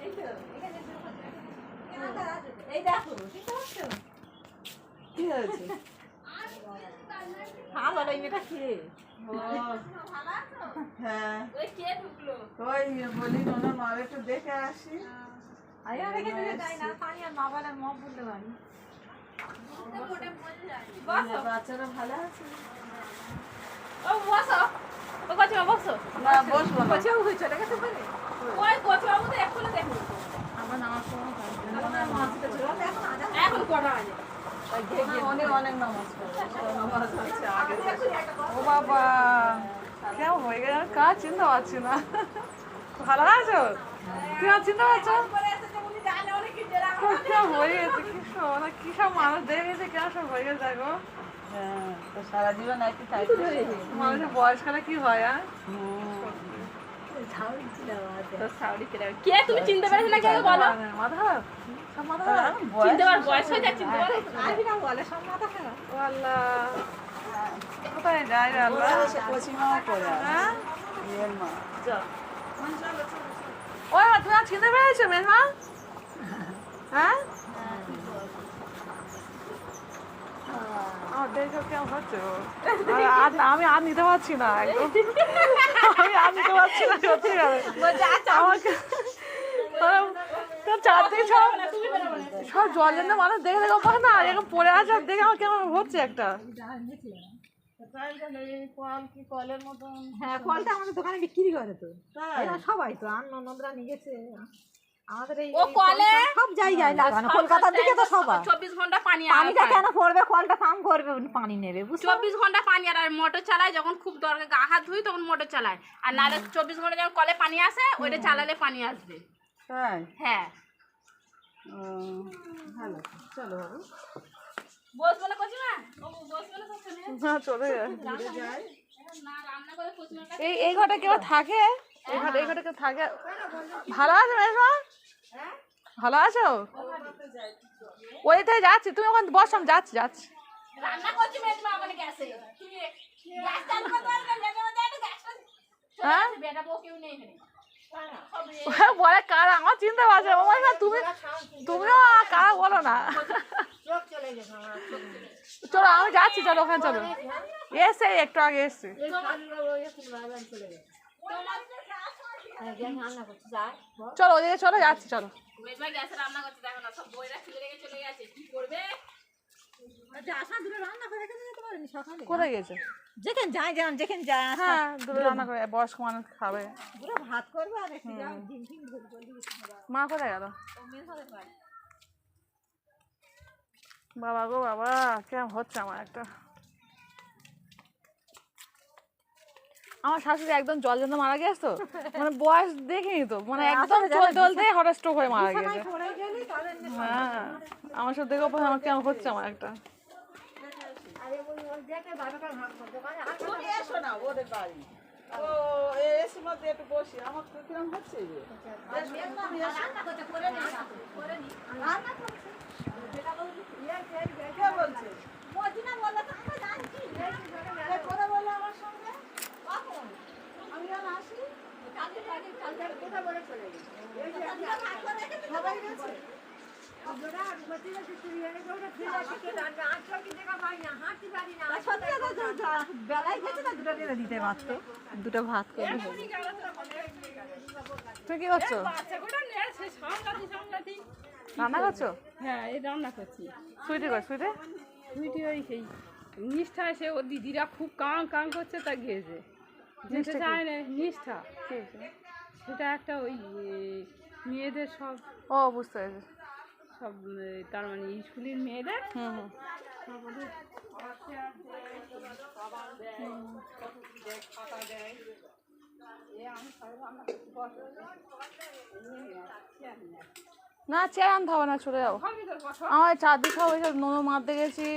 এই তো এখানে একটু প্রতিমা। এই দেখো ঠিক আছে কি হয়েছে? হ্যাঁ বলো এই মেয়েটা কে? হ্যাঁ। ওই বলি ওনার মা একটু দেখে আসি। তাই না পানি আর মা বলে মা বলতে পারি। বাচ্চারা ভালো আছে। ও বসো। ও কচিমা বসো। না বসবো না। কেউ চলে গেছে বলে? ওই কচিমা মতো এক্ষুনি দেখো। আমার নামাজ পড়া এখন কটা বাজে? উনি অনেক নামাজ নামাজ আছে আগে ও বাবা কেমন হয়ে গেছে আমি কাজ চিনতে পারছি না? ভালো আছো? তুমি আর চিনতে পারছ কেমন হয়ে গেছে মানে কি সব মানুষ দেখে গেছে সব হয়ে গেছে দেখো হ্যাঁ তো সারা জীবন একই থাকবে। মানুষের বয়সকালে কি হয় আর কে কে তুমি চিনতে পারছ না কে বলো? মাথা মাথা চিনতে পার বয়স হয়ে যাচ্ছে চিনতে পারো। আরবি না বলে সব মাথা খারাপ। আল্লাহ। কোথায় আল্লাহ? করে হ্যাঁ? মা। ওই তুমি আর চিনতে পেরেছ মেঘা হ্যাঁ? আমি আর নিতে পারছি না একদম। আমি আর নিতে পারছি না সত্যি আমাকে চারদিকে সব সব জল জন্য মানুষ দেখে দেখে পায় না? এরকম পড়ে আছে দেখে আমার কেমন হচ্ছে একটা। হ্যাঁ কলটা আমাদের দোকানে বিক্রি করে তো। সবাই তো আর ননদরা নিয়ে গেছে। আমাদের এই ও কলে? সব জায়গায় লাগানো কলকাতার দিকে তো সবাই চব্বিশ ঘণ্টা পানি পানিটা কেন পড়বে কলটা পাম করবে পানি নেবে চব্বিশ ঘণ্টা পানি আর মোটর চালায় যখন খুব দরকার গা হাত ধুই তখন মোটর চালায়। আর নাহলে চব্বিশ ঘণ্টা যখন কলে পানি আসে ওইটা চালালে পানি আসবে। হ্যাঁ। ভালো। চলো বসবো না করছি বসবো না না চলে যায় না রান্না করে কচিমার কাছে এই এই কেউ থাকে? এই এই কেউ থাকে? ভালো আছে ভালো আছো? ওইটাই যাচ্ছি তুমি ওখানে বসো আমি যাচ্ছি যাচ্ছি। হ্যাঁ? ওরা বলে কারা? আমার চিনতে পারছে ও মা তুমি তুমিও কারা বলো না। চলো আমি যাচ্ছি চলো ওখানে চলো। এসে একটু আগে এসছি। চলো ওদিকে চলো যাচ্ছি চলো। মেজমা গ্যাসে রান্না করতে দেখো না সব বইরা খুলে রেখে চলে গেছে কি করবে? আসা দূরে রান্না করে রেখে যেতে পারেনি সকালে। কোথায় গেছে? যেখানে যায় যেমন যেখানে যায় হ্যাঁ দূরে রান্না করে বয়স্ক মানুষ খাবে। ভাত করবে আর মা কোথায় গেল? বাবা গো বাবা কেমন হচ্ছে আমার একটা? আমার শাশুড়ি একদম জল জন্য মারা গেছে তো। মানে বয়স দেখিনি তো। মানে একদম জল চলতে হঠাৎ স্ট্রোক হয়ে মারা গেছে। হ্যাঁ আমার সাথে দেখে পরে আমার কেমন হচ্ছে আমার একটা। তুমি এসো না ওদের বাড়ি ও এসির মধ্যে একটু বসি আমার তো কিরম হচ্ছে যে কে বলছে কে কথা বলল আমার সঙ্গে কখন? আমি আর আসি সবাই গেছে বেলায় গেছে না দুটো দিনে দিতে দুটো ভাত করে তুমি কি করছ? সে রান্না করছ? হ্যাঁ এই রান্না করছি। সুইটি কর সুইটি? সুইটি ওই সেই নিষ্ঠা এসে ও দিদিরা খুব কাং কাং করছে তা গিয়েছে যেতে চায় না নিষ্ঠা। সেটা একটা ওই মেয়েদের সব। ও বুঝতে পেরেছি। সব তার মানে স্কুলের মেয়েদের। হুম হুম। না, চেয়ার আনতে হবে না, চলে যাব আমার চারদিক সব এইসব নোনো গেছি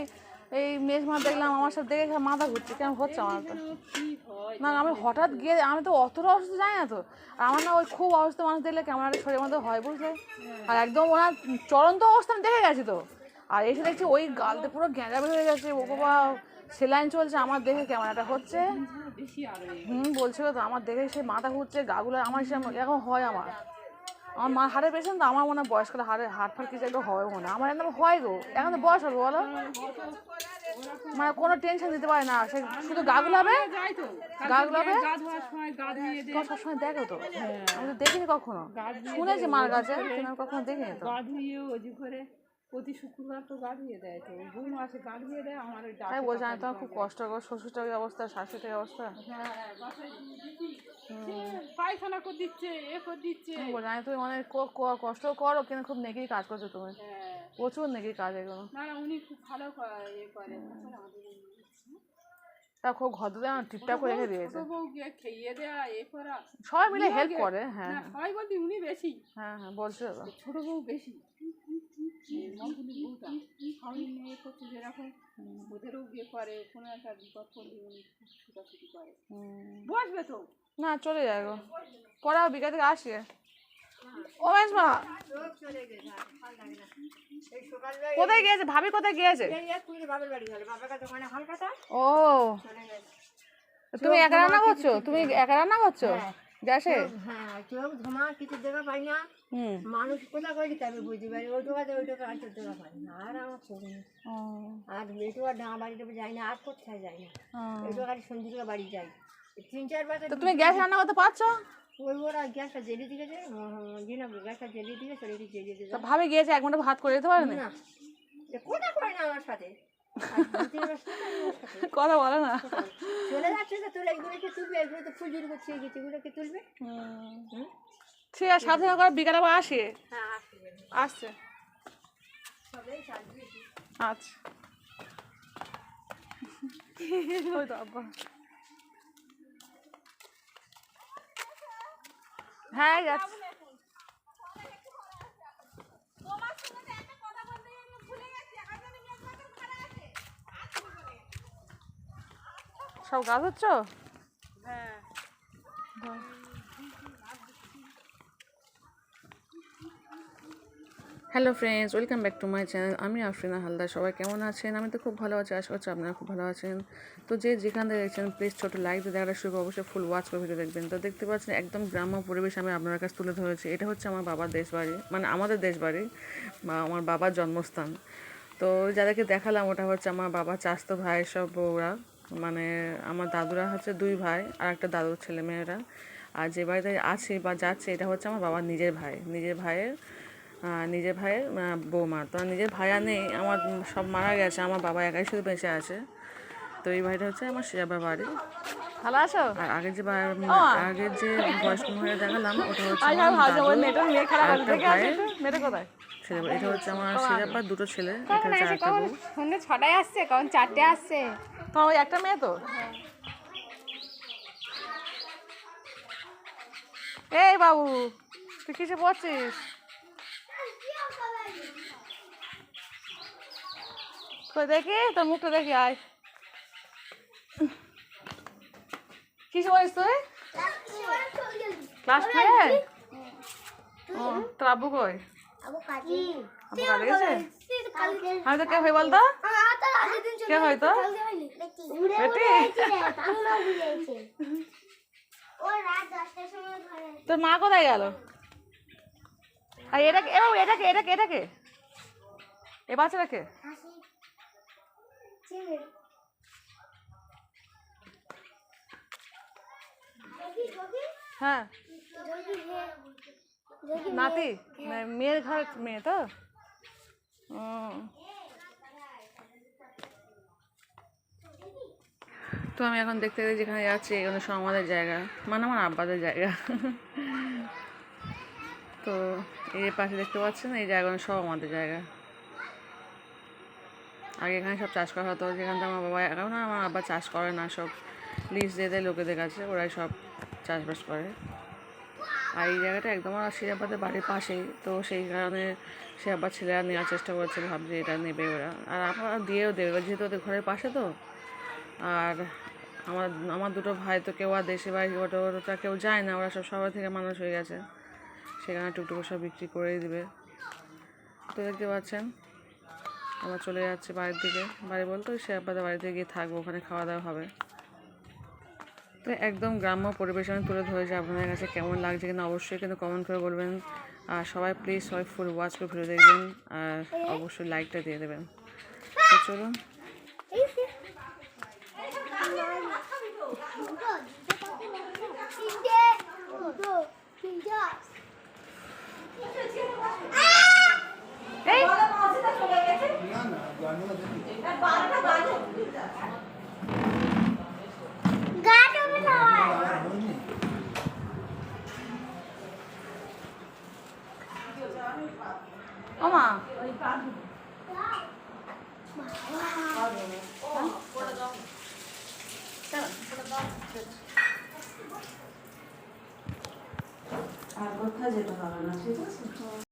এই মেজ মার দেখলাম, আমার সব দেখে মাথা ঘুরছে কেমন হচ্ছে আমার তো? না আমি হঠাৎ গিয়ে, আমি তো অতটা অসুস্থ যাই না তো। আর আমার না ওই খুব অসুস্থ মানুষ দেখলে কেমন একটা শরীরের মধ্যে হয়, বুঝলে? আর একদম ওনার চলন্ত অবস্থা, আমি দেখে গেছি তো। আর এসে দেখছি ওই গালতে পুরো গ্যাঁড়া বের হয়ে গেছে, ও বাবা। সেলাইন চলছে, আমার দেখে কেমন একটা হচ্ছে। হুম, বলছিল তো, আমার দেখে সে মাথা ঘুরছে গাগুলো আমার সে এরকম হয় আমার। আমার মা হাড়ে পেশেন্ট তো, আমার মনে হয় বয়স্করা হাড়ে, হাড় ফাড় কিছু একটা হয় মনে। আমার একদম হয় গো। এখন তো বয়স হবে, বলো। মানে কোনো টেনশন দিতে পারে না। সে শুধু গা গুলাবে? গা গুলাবে? সবসময় দেখো তো। আমি তো দেখিনি কখনো। শুনেছি মার কাছে কখনো দেখিনি তো। প্রতি শুক্রবার তো গা ধুয়ে দেয় তো বৌমা আসে গা ধুয়ে দেয় আমার ওই ডাক তাই বলছি আমি তোমার খুব কষ্ট করো শ্বশুরটার অবস্থা শাশুড়িটার এই অবস্থা পায়খানা করে দিচ্ছে এ করে দিচ্ছে। বলছি আমি তুমি অনেক ক- ক- কষ্ট করো কিন্তু খুব নেকির কাজ করছ তুমি। হ্যাঁ। প্রচুর নেকির কাজ এগুলো। না না উনি খুব ভালো ইয়ে করে তা খুব ঘর আমার টিপটাপ করে রেখে দিয়েছে। খেয়ে দেয়া এ করা। সবাই মিলে হেল্প করে হ্যাঁ। সবাই বলতে উনি বেশি। হ্যাঁ হ্যাঁ বলছো ছোট বউ বেশি। মঙ্গলি বউটা। স্বামী মেয়ে করছে যেরকম ওদেরও বিয়ে করে কোনো একটা বিপদ করলে উনি খুব ছুটাছুটি করে। হুম। বসবে তো। না চলে যায় গো। পরে আবার বিকাল থেকে আসি ও মা। কোথায় গিয়েছে? ভাবি কোথায় গিয়েছে? ও। তুমি একা রান্না করছ তুমি একা রান্না করছ? গ্যাসে হ্যাঁ ধোমা কিছু দেখা পাই না। মানুষ কোথা করে দিতে বুঝতে পারি? ওই টোকাতে ওই টোকা আর তোর পাই না। আর আমার চোখ নেই। আর এটু আর ডাঙা বাড়িতে যাই না আর কোথায় যাই না? বাড়ি যাই তিন তো তুমি গ্যাস রান্না করতে পারছ? ওই ওরা গ্যাসটা জিনা গ্যাসটা চলে গিয়ে জ্বেলে দিয়ে। গিয়েছে এক ঘণ্টা ভাত করে দিতে পারেনি না। এ কোথা করে না আমার সাথে? কথা বলে না। চলে যাচ্ছে তো তোলে এগুলোকে তুলবে এগুলো তো ফুল জুড়ি করছে গেছে এগুলোকে তুলবে? ঠিক আছে সাবধানে করে বিকালে আবার আসি? হ্যাঁ আসছে। আচ্ছা। ওই তো আব্বা। হ্যাঁ যাচ্ছে। সব গাছ হচ্ছ? হ্যাঁ। Hello friends welcome back to my channel আমি আফরিনা হালদার সবাই কেমন আছেন? আমি তো খুব ভালো আছি আশা করছি আপনারা খুব ভালো আছেন। তো যে যেখান থেকে দেখছেন প্লিজ ছোটো লাইক দিয়ে দেখাটা শুরু অবশ্যই ফুল ওয়াচ করে ভিডিও দেখবেন। তো দেখতে পাচ্ছেন একদম গ্রাম্য পরিবেশ আমি আপনার কাছে তুলে ধরেছি। এটা হচ্ছে আমার বাবার দেশ বাড়ি মানে আমাদের দেশ বাড়ি বা আমার বাবার জন্মস্থান। তো যাদেরকে দেখালাম ওটা হচ্ছে আমার বাবার চাস্তো ভাই সব বউরা। মানে আমার দাদুরা হচ্ছে দুই ভাই আর একটা দাদুর ছেলে মেয়েরা। আর যে বাড়িতে আছে বা যাচ্ছে, এটা হচ্ছে আমার বাবার নিজের ভাই। নিজের ভাইয়ের নিজের ভাইয়ের বৌমা। তো নিজের ভাইয়া নেই, আমার সব মারা গেছে, আমার বাবা একাই শুধু বেঁচে আছে। তো এই বাড়িটা হচ্ছে আমার শিয়াবা বাড়ি। ভালো আছো? আর আগের যে আগের যে বয়স্ক মহিলা দেখালাম ওটা হচ্ছে ছেলে এটা হচ্ছে আমার শিরাপার দুটো ছেলে এটা হচ্ছে সন্ধ্যে ছটায় আসছে কখন চারটে আসছে? তোমার ওই একটা মেয়ে তো? এই বাবু তুই কিসে পড়ছিস? দেখি তোর মুখটা দেখি আয়। কিসে পড়িস তুই ক্লাস টেন ও তোর আব্বু কই? আব্বু কাজে। গেছে? আমি তো কে ভাই বলতো? কে হয় তো তোর মা কোথায় গেল? আর এটাকে এ বাবু এটাকে এটাকে এটাকে এ বাচ্চাটাকে হ্যাঁ। নাতি মেয়ের ঘর মেয়ে তো? তো আমি এখন দেখতে দেখতে যেখানে যাচ্ছি এখানে সব আমাদের জায়গা। মানে আমার আব্বাদের জায়গা। তো এই পাশে দেখতে পাচ্ছেন, এই জায়গাগুলো সব আমাদের জায়গা। আগে এখানে সব চাষ করা হতো, যেখান আমার বাবা এখন আমার আব্বা চাষ করে না সব। লিজ দিয়ে দেয় লোকেদের কাছে, ওরাই সব চাষবাস করে। আর এই জায়গাটা একদম আমার শিরাবাদের বাড়ির পাশেই, তো সেই কারণে সে আবার ছেলেরা নেওয়ার চেষ্টা করছে, ভাবছে এটা নেবে ওরা। আর আপনারা দিয়েও দেবে যেহেতু ওদের ঘরের পাশে তো, আর আমার আমার দুটো ভাই তো কেউ আর দেশে বাড়ি, ওটা ওটা কেউ যায় না, ওরা সব শহর থেকে মানুষ হয়ে গেছে। সেখানে টুকটুকু সব বিক্রি করেই দিবে। তো দেখতে পাচ্ছেন, আবার চলে যাচ্ছে বাড়ির দিকে। বাড়ি বলতে ওই শেয়াপাদের বাড়িতে গিয়ে থাকব, ওখানে খাওয়া দাওয়া হবে। তো একদম গ্রাম্য পরিবেশ আমি তুলে ধরেছি আপনাদের কাছে কেমন লাগছে কিনা অবশ্যই কিন্তু কমেন্ট করে বলবেন। আর সবাই প্লিজ সবাই ফুল ওয়াচ করে ভিডিও দেখবেন আর অবশ্যই লাইকটা দিয়ে দেবেন। তো চলুন। না না ঠিক আছে